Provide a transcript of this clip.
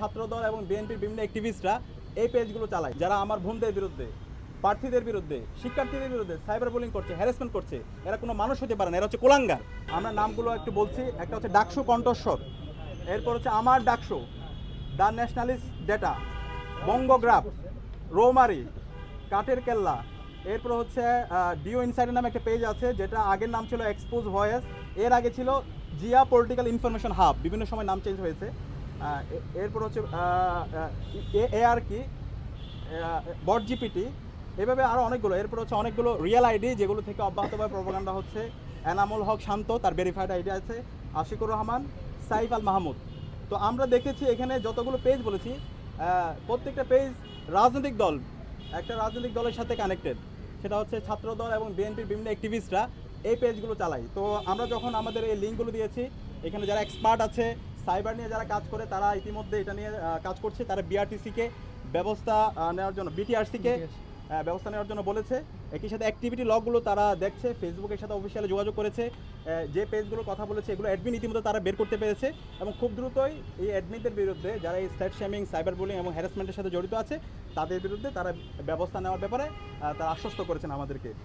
ছাত্রদল এবং বিএনপির বিভিন্ন অ্যাক্টিভিস্টরা এই পেজগুলো চালায়। যারা আমার বোনদের বিরুদ্ধে, প্রার্থীদের বিরুদ্ধে, শিক্ষার্থীদের বিরুদ্ধে সাইবার বুলিং করছে হ্যারাসমেন্ট করছে, এরা কোনো মানুষ হতে পারে না, এরা হচ্ছে কোলাঙ্গার। আমরা নামগুলো একটু বলছি, একটা হচ্ছে ডাকসু কণ্ঠস্বর, এরপর হচ্ছে আমার ডাকসু, দ্য ন্যাশনালিস্ট ডেটা বঙ্গগ্রাফ, রৌমারি, কাঠের কেল্লা, এরপর হচ্ছে ডিও ইনসাইডের নামে একটা পেজ আছে, যেটা আগের নাম ছিল এক্সপোজ ভয়েস এর আগে ছিল জিয়া পলিটিক্যাল ইনফরমেশন হাব বিভিন্ন সময় নাম চেঞ্জ হয়েছে। এরপর হচ্ছে এ আর কি বট জিপিটি, এভাবে আরও অনেকগুলো, এরপর হচ্ছে অনেকগুলো রিয়েল আইডি যেগুলো থেকে অব্যাহতভাবে প্রপাগান্ডা হচ্ছে। এনামুল হক শান্ত, তার ভেরিফাইড আইডি আছে। আশিকুর রহমান, সাইফ আল মাহমুদ। তো আমরা দেখেছি এখানে যতগুলো পেজ বলেছি প্রত্যেকটা পেজ রাজনৈতিক দল, একটা রাজনৈতিক দলের সাথে কানেক্টেড সেটা হচ্ছে ছাত্র দল এবং বিএনপির বিভিন্ন অ্যাক্টিভিস্টরা এই পেজগুলো চালায়। তো আমরা যখন আমাদের এই লিঙ্কগুলো দিয়েছি, এখানে যারা এক্সপার্ট আছে সাইবার নিয়ে যারা কাজ করে তারা ইতিমধ্যে এটা নিয়ে কাজ করছে। তারা বিআরটিসিকে ব্যবস্থা নেওয়ার জন্য বিটিআরসিকে ব্যবস্থা নেওয়ার জন্য বলেছে। একই সাথে অ্যাক্টিভিটি লগগুলো তারা দেখছে ফেসবুকের সাথে অফিসিয়ালি যোগাযোগ করেছে। যে পেজগুলো কথা বলেছে এগুলো অ্যাডমিন ইতিমধ্যে তারা বের করতে পেরেছে এবং খুব দ্রুতই এই অ্যাডমিনদের বিরুদ্ধে যারা এই স্ট্যাট শেমিং সাইবার বুলিং এবং হ্যারাসমেন্টের সাথে জড়িত আছে তাদের বিরুদ্ধে তারা ব্যবস্থা নেওয়ার ব্যাপারে তারা আশ্বস্ত করেছেন আমাদেরকে।